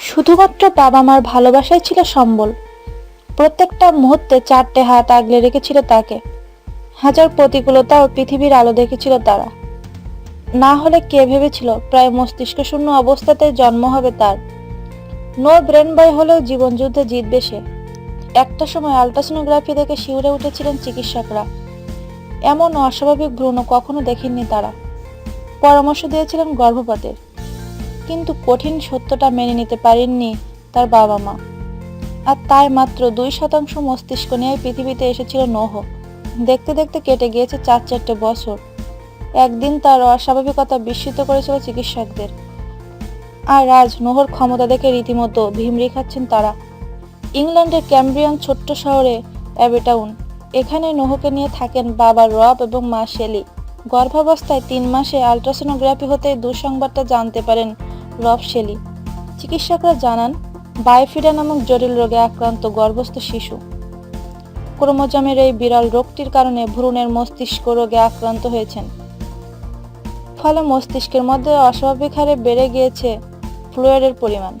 শুধুমাত্র বাবা মার ভালোবাসাই ছিল সম্বল। প্রত্যেকটা মুহূর্তে চারটে হাত আগলে রেখেছিল তাকে। হাজার প্রতিকূলতা ও পৃথিবীর আলো দেখেছিল তারা। না হলে কে ভেবেছিল প্রায় মস্তিষ্ক শূন্য অবস্থাতে জন্ম হবে তার। নো ব্রেন বয় হলেও জীবন যুদ্ধে জিতবে সে। একটা সময় আলট্রাসোনোগ্রাফি দেখে শিউরে উঠেছিলেন চিকিৎসকরা। এমন অস্বাভাবিক ভ্রূণ কখনো দেখেননি তারা। পরামর্শ দিয়েছিলেন গর্ভপাতের। কিন্তু কঠিন সত্যটা মেনে নিতে পারেননি তার বাবা মা। আর তাই মাত্র দুই শতাংশ মস্তিষ্ক নিয়ে পৃথিবীতে এসেছিল নহ। দেখতে দেখতে কেটে গিয়েছে চার চারটে বছর। একদিন তার অস্বাভাবিকতা বিস্মিত করেছিল চিকিৎসকদের। আর আজ নহর ক্ষমতা দেখে রীতিমতো ভিমরি খাচ্ছেন তারা। ইংল্যান্ডের ক্যাম্ব্রিয়ান ছোট্ট শহরে অ্যাবেটাউন। এখানে নহকে নিয়ে থাকেন বাবা রব এবং মা শেলি। গর্ভাবস্থায় তিন মাসে আলট্রাসোনোগ্রাফি হতে দুঃসংবাদটা জানতে পারেন রব শেলি। চিকিৎসকরা জানান, বায়োফিডা নামক জটিল রোগে আক্রান্ত গর্ভস্থ শিশু। ক্রোমোজমের এই বিরল রোগটির কারণে ভ্রূণের মস্তিষ্ক রোগে আক্রান্ত হয়েছেন। ফলে মস্তিষ্কের মধ্যে অস্বাভাবিক হারে বেড়ে গিয়েছে ফ্লুয়েডের পরিমাণ।